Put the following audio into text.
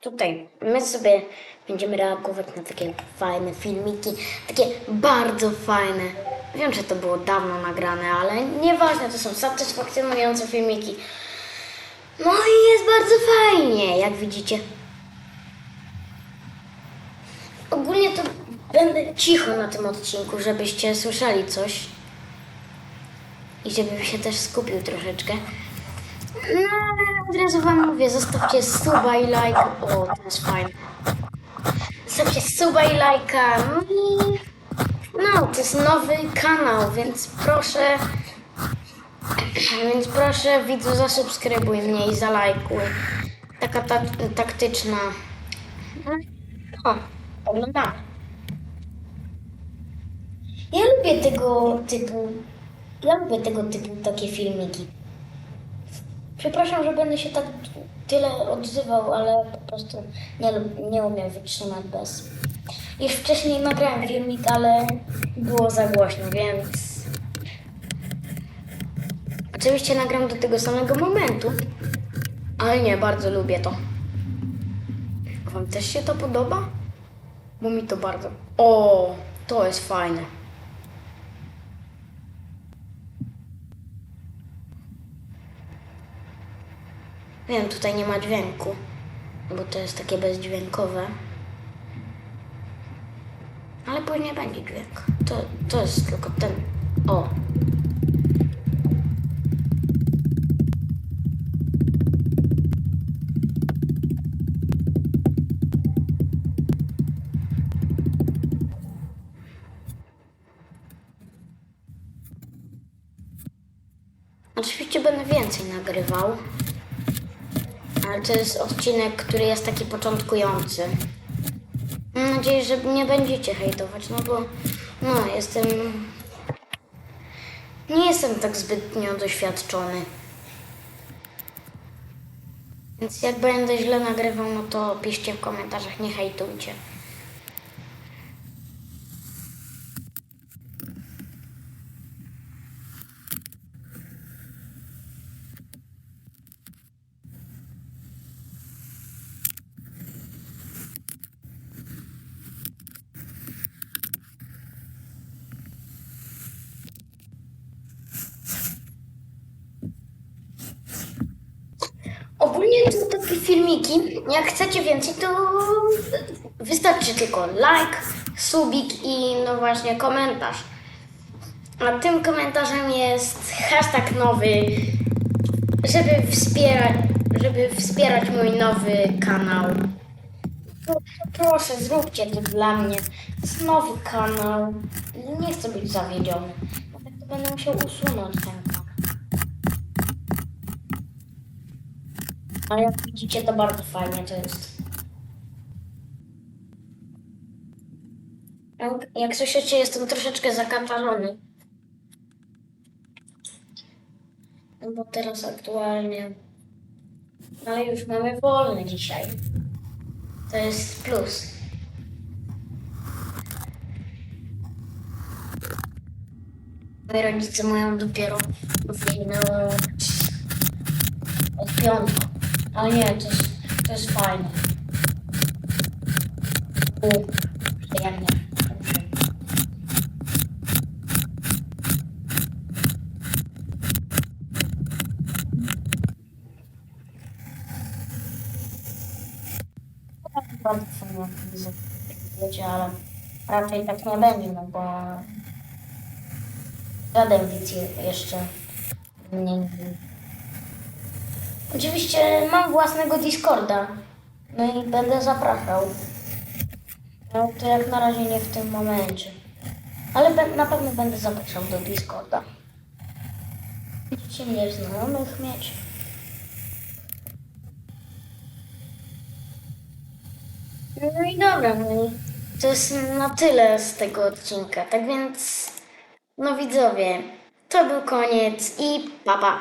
tutaj my sobie będziemy reagować na takie fajne filmiki, takie bardzo fajne. Wiem, że to było dawno nagrane, ale nieważne, to są satysfakcjonujące filmiki. No i jest bardzo fajnie, jak widzicie. Ogólnie to będę cicho na tym odcinku, żebyście słyszeli coś. I żebym się też skupił troszeczkę. No, ale od razu wam mówię, zostawcie suba i lajka. O, to jest fajne. Zostawcie suba i lajka. No i... No, to jest nowy kanał, więc proszę... Więc proszę, widzu, zasubskrybuj mnie i zalajkuj. Taka ta, taktyczna... O, oglądamy. Ja lubię tego typu... Ja lubię tego typu takie filmiki. Przepraszam, że będę się tak tyle odzywał, ale po prostu nie, nie umiem wytrzymać bez. Już wcześniej nagrałem filmik, ale było za głośno, więc. Oczywiście nagram do tego samego momentu, ale nie, bardzo lubię to. Wam też się to podoba? Bo mi to bardzo. O, to jest fajne. Wiem, tutaj nie ma dźwięku, bo to jest takie bezdźwiękowe. Ale później będzie dźwięk. To, to jest tylko ten. O. Oczywiście będę więcej nagrywał. Ale to jest odcinek, który jest taki początkujący. Mam nadzieję, że nie będziecie hejtować, no bo no jestem. Nie jestem tak zbytnio doświadczony. Więc jak będę źle nagrywał, no to piszcie w komentarzach, nie hejtujcie. To takie filmiki. Jak chcecie więcej, to wystarczy tylko like, subik i no właśnie komentarz. A tym komentarzem jest hashtag nowy, żeby wspierać, żeby wspierać mój nowy kanał. To proszę, zróbcie to dla mnie. Nowy kanał. Nie chcę być zawiedziony. Tak to będę musiał usunąć ten kanał. Ale jak widzicie, to bardzo fajnie to jest. Jak, jak słyszycie, jestem troszeczkę zakatarzony. No bo teraz aktualnie... Ale już mamy wolne dzisiaj. To jest plus. Moi rodzice mają dopiero wojnę od piątku. Ale nie, to jest, to jest fajne. U, przyjemnie. Bardzo fajnie, wiecie, ale raczej tak nie będzie, no bo żaden widz je- jeszcze nie Oczywiście mam własnego Discorda. No i będę zapraszał. No to jak na razie nie w tym momencie. Ale na pewno będę zapraszał do Discorda. Będziecie mnie znajomych mieć. No i dobra, no i to jest na tyle z tego odcinka. Tak więc, no widzowie, to był koniec i papa. Pa.